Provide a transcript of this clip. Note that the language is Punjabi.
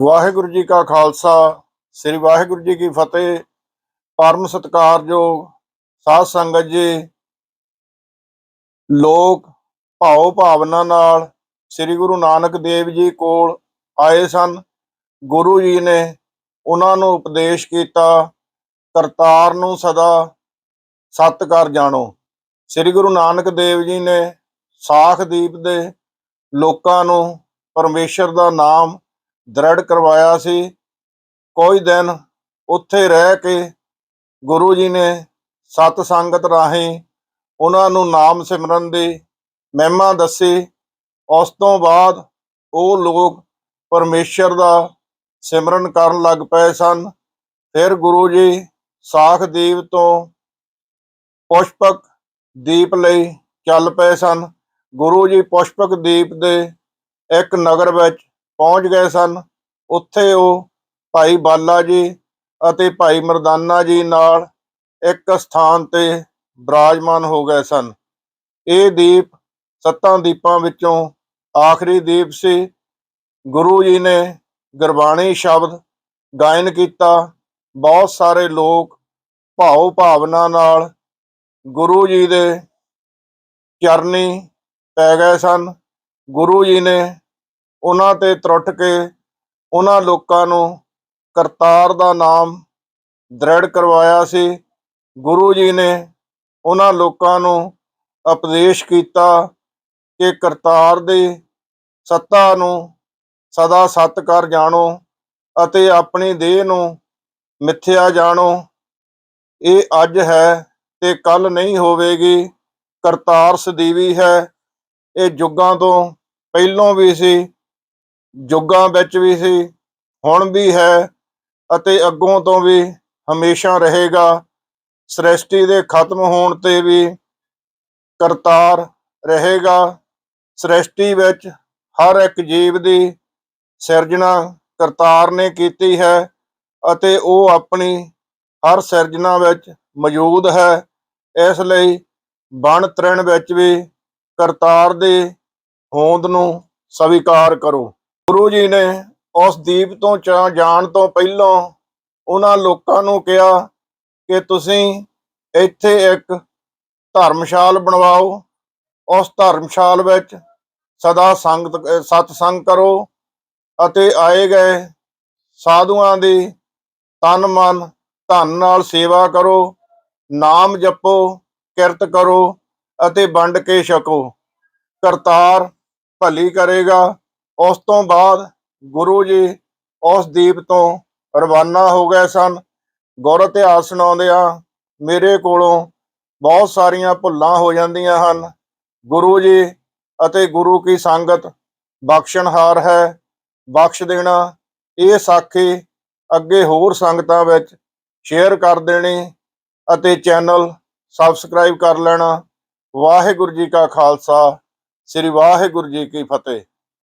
ਵਾਹਿਗੁਰੂ ਜੀ ਕਾ ਖਾਲਸਾ, ਸ੍ਰੀ ਵਾਹਿਗੁਰੂ ਜੀ ਕੀ ਫਤਿਹ। ਪਰਮ ਸਤਿਕਾਰਯੋਗ ਸਾਧ ਸੰਗਤ ਜੀ, ਲੋਕ ਭਾਉ ਭਾਵਨਾ ਨਾਲ ਸ੍ਰੀ ਗੁਰੂ ਨਾਨਕ ਦੇਵ ਜੀ ਕੋਲ ਆਏ ਸਨ। ਗੁਰੂ ਜੀ ਨੇ ਉਹਨਾਂ ਨੂੰ ਉਪਦੇਸ਼ ਕੀਤਾ, ਕਰਤਾਰ ਨੂੰ ਸਦਾ ਸਤ ਕਰ ਜਾਣੋ। ਸ੍ਰੀ ਗੁਰੂ ਨਾਨਕ ਦੇਵ ਜੀ ਨੇ ਸਾਖ ਦੀਪ ਦੇ ਲੋਕਾਂ ਨੂੰ ਪਰਮੇਸ਼ਰ ਦਾ ਨਾਮ ਦ੍ਰਿੜ ਕਰਵਾਇਆ ਸੀ। ਕੋਈ ਦਿਨ ਉੱਥੇ ਰਹਿ ਕੇ ਗੁਰੂ ਜੀ ਨੇ ਸਤ ਸੰਗਤ ਰਾਹੀਂ ਉਹਨਾਂ ਨੂੰ ਨਾਮ ਸਿਮਰਨ ਦੀ ਮਹਿਮਾ ਦੱਸੀ। ਉਸ ਤੋਂ ਬਾਅਦ ਉਹ ਲੋਕ ਪਰਮੇਸ਼ਰ ਦਾ ਸਿਮਰਨ ਕਰਨ ਲੱਗ ਪਏ ਸਨ। ਫਿਰ ਗੁਰੂ ਜੀ ਸਾਖ ਦੀਪ ਤੋਂ ਪੁਸ਼ਪਕ ਦੀਪ ਲਈ ਚੱਲ ਪਏ ਸਨ। ਗੁਰੂ ਜੀ ਪੁਸ਼ਪਕ ਦੀਪ ਦੇ ਇੱਕ ਨਗਰ ਵਿੱਚ ਪਹੁੰਚ ਗਏ ਸਨ। ਉੱਥੇ ਉਹ ਭਾਈ ਬਾਲਾ ਜੀ ਅਤੇ ਭਾਈ ਮਰਦਾਨਾ ਜੀ ਨਾਲ ਇੱਕ ਸਥਾਨ ਤੇ ਬਰਾਜਮਾਨ ਹੋ ਗਏ ਸਨ। ਇਹ ਦੀਪ ਸੱਤਾਂ ਦੀਪਾਂ ਵਿੱਚੋਂ ਆਖਰੀ ਦੀਪ ਸੀ। ਗੁਰੂ ਜੀ ਨੇ ਗੁਰਬਾਣੀ ਸ਼ਬਦ ਗਾਇਨ ਕੀਤਾ। ਬਹੁਤ ਸਾਰੇ ਲੋਕ ਭਾਉ ਭਾਵਨਾ ਨਾਲ ਗੁਰੂ ਜੀ ਦੇ ਚਰਨੀ ਪੈ ਗਏ ਸਨ। ਗੁਰੂ ਜੀ ਨੇ ਉਹਨਾਂ ਤੇ ਤਰੁੱਟ ਕੇ ਉਹਨਾਂ ਲੋਕਾਂ ਨੂੰ ਕਰਤਾਰ ਦਾ ਨਾਮ ਦ੍ਰਿੜ ਕਰਵਾਇਆ ਸੀ। ਗੁਰੂ ਜੀ ਨੇ ਉਹਨਾਂ ਲੋਕਾਂ ਨੂੰ ਉਪਦੇਸ਼ ਕੀਤਾ ਕਿ ਕਰਤਾਰ ਦੀ ਸੱਤਾ ਨੂੰ ਸਦਾ ਸਤ ਕਰ ਜਾਣੋ ਅਤੇ ਆਪਣੀ ਦੇਹ ਨੂੰ ਮਿੱਥਿਆ ਜਾਣੋ। ਇਹ ਅੱਜ ਹੈ ਤੇ ਕੱਲ ਨਹੀਂ ਹੋਵੇਗੀ। ਕਰਤਾਰ ਸਦੀਵੀ ਹੈ। ਇਹ ਯੁੱਗਾਂ ਤੋਂ ਪਹਿਲੋਂ ਵੀ ਸੀ। ਯੁੱਗਾਂ ਵਿੱਚ ਵੀ ਸੀ, ਹੁਣ ਵੀ ਹੈ ਅਤੇ ਅੱਗੋਂ ਤੋਂ ਵੀ ਹਮੇਸ਼ਾ ਰਹੇਗਾ। ਸ੍ਰਿਸ਼ਟੀ ਦੇ ਖਤਮ ਹੋਣ ਤੇ ਵੀ ਕਰਤਾਰ ਰਹੇਗਾ। ਸ੍ਰਿਸ਼ਟੀ ਵਿੱਚ ਹਰ ਇੱਕ ਜੀਵ ਦੀ ਸਿਰਜਣਾ ਕਰਤਾਰ ਨੇ ਕੀਤੀ ਹੈ ਅਤੇ ਉਹ ਆਪਣੀ ਹਰ ਸਿਰਜਣਾ ਵਿੱਚ ਮੌਜੂਦ ਹੈ। ਇਸ ਲਈ ਬਣ ਤ੍ਰਿਣ ਵਿੱਚ ਵੀ ਕਰਤਾਰ ਦੇ ਹੋਂਦ ਨੂੰ ਸਵੀਕਾਰ ਕਰੋ। ਗੁਰੂ ਜੀ ਨੇ ਉਸ ਦੀਪ ਤੋਂ ਚਾ- ਜਾਣ ਤੋਂ ਪਹਿਲਾਂ ਉਹਨਾਂ ਲੋਕਾਂ ਨੂੰ ਕਿਹਾ ਕਿ ਤੁਸੀਂ ਇੱਥੇ ਇੱਕ ਧਰਮਸ਼ਾਲ ਬਣਵਾਓ, ਉਸ ਧਰਮਸ਼ਾਲ ਵਿੱਚ ਸਦਾ ਸੰਗਤ ਅਹ ਸਤਸੰਗ ਕਰੋ ਅਤੇ ਆਏ ਗਏ ਸਾਧੂਆਂ ਦੀ ਤਨ ਮਨ ਧਨ ਨਾਲ ਸੇਵਾ ਕਰੋ, ਨਾਮ ਜਪੋ, ਕਿਰਤ ਕਰੋ ਅਤੇ ਵੰਡ ਕੇ ਛਕੋ। ਕਰਤਾਰ ਭਲੀ ਕਰੇਗਾ। ਉਸ ਤੋਂ ਬਾਅਦ ਗੁਰੂ ਜੀ ਉਸ ਦੀਪ ਤੋਂ ਰਵਾਨਾ ਹੋ ਗਏ ਸਨ। ਗੁਰ ਇਤਿਹਾਸ ਸੁਣਾਉਂਦਿਆਂ ਮੇਰੇ ਕੋਲੋਂ ਬਹੁਤ ਸਾਰੀਆਂ ਭੁੱਲਾਂ ਹੋ ਜਾਂਦੀਆਂ ਹਨ। ਗੁਰੂ ਜੀ ਅਤੇ ਗੁਰੂ ਕੀ ਸੰਗਤ ਬਖਸ਼ਣਹਾਰ ਹੈ। ਬਖਸ਼ ਦੇਣਾ ਇਹ ਸਾਖੀ ਅੱਗੇ ਹੋਰ ਸੰਗਤਾਂ ਵਿੱਚ ਸ਼ੇਅਰ ਕਰ ਦੇਣੀ ਅਤੇ ਚੈਨਲ ਸਬਸਕ੍ਰਾਈਬ ਕਰ ਲੈਣਾ। ਵਾਹਿਗੁਰੂ ਜੀ ਕਾ ਖਾਲਸਾ, ਸ੍ਰੀ ਵਾਹਿਗੁਰੂ ਜੀ ਕੀ ਫਤਿਹ।